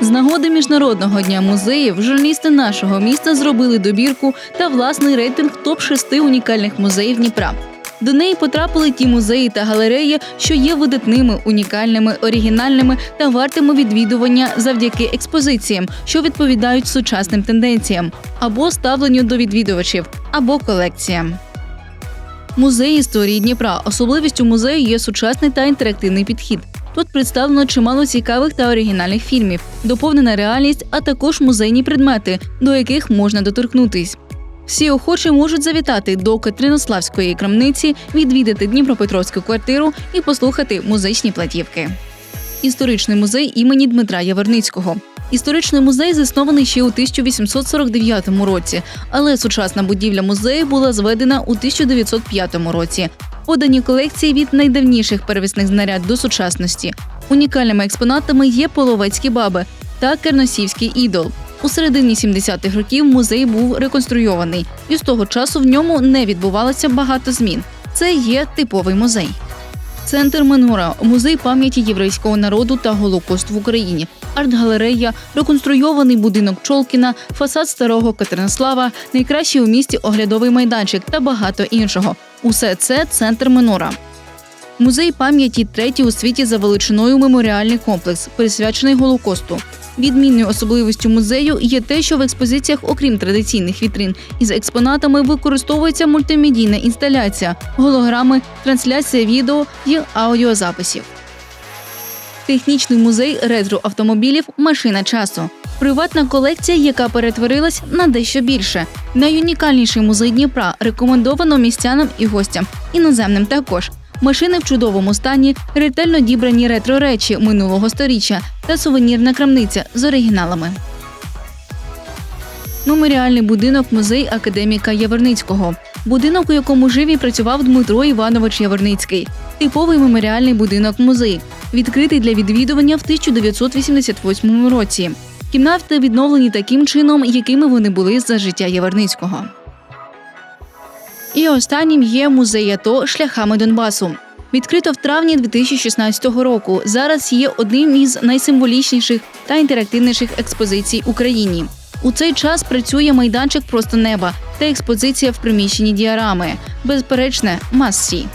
З нагоди міжнародного дня музеїв журналісти нашого міста зробили добірку та власний рейтинг топ 6 унікальних музеїв Дніпра. До неї потрапили ті музеї та галереї, що є видатними, унікальними, оригінальними та вартими відвідування завдяки експозиціям, що відповідають сучасним тенденціям, або ставленню до відвідувачів, або колекціям. Музей історії Дніпра. Особливістю музею є сучасний та інтерактивний підхід. Тут представлено чимало цікавих та оригінальних фільмів, доповнена реальність, а також музейні предмети, до яких можна доторкнутись. Всі охочі можуть завітати до Катеринославської крамниці, відвідати Дніпропетровську квартиру і послухати музичні платівки. Історичний музей імені Дмитра Яворницького. Історичний музей заснований ще у 1849 році, але сучасна будівля музею була зведена у 1905 році. Подані колекції від найдавніших перевісних знаряд до сучасності. Унікальними експонатами є половецькі баби та керносівський ідол. У середині 70-х років музей був реконструйований, і з того часу в ньому не відбувалося багато змін. Це є типовий музей. Центр Менгура музей пам'яті єврейського народу та Голокост в Україні, арт-галерея, реконструйований будинок Чолкіна, фасад старого Катеринслава, найкращий у місті оглядовий майданчик та багато іншого. Усе це центр Менора. Музей пам'яті третій у світі за величиною меморіальний комплекс, присвячений Голокосту. Відмінною особливістю музею є те, що в експозиціях, окрім традиційних вітрин, із експонатами використовується мультимедійна інсталяція, голограми, трансляція відео і аудіозаписів. Технічний музей ретро автомобілів Машина часу. Приватна колекція, яка перетворилась на дещо більше. Найунікальніший музей Дніпра рекомендовано містянам і гостям, іноземним також. Машини в чудовому стані, ретельно дібрані ретро речі минулого сторіччя та сувенірна крамниця з оригіналами. Меморіальний будинок музей академіка Яворницького. Будинок, у якому жив і працював Дмитро Іванович Яворницький. Типовий меморіальний будинок музей, відкритий для відвідування в 1988 році. Кімнати відновлені таким чином, якими вони були за життя Яворницького. І останнім є музей АТО шляхами Донбасу. Відкрито в травні 2016 року. Зараз є одним із найсимволічніших та інтерактивніших експозицій Україні. У цей час працює майданчик просто неба та експозиція в приміщенні діарами. Безперечне, масі.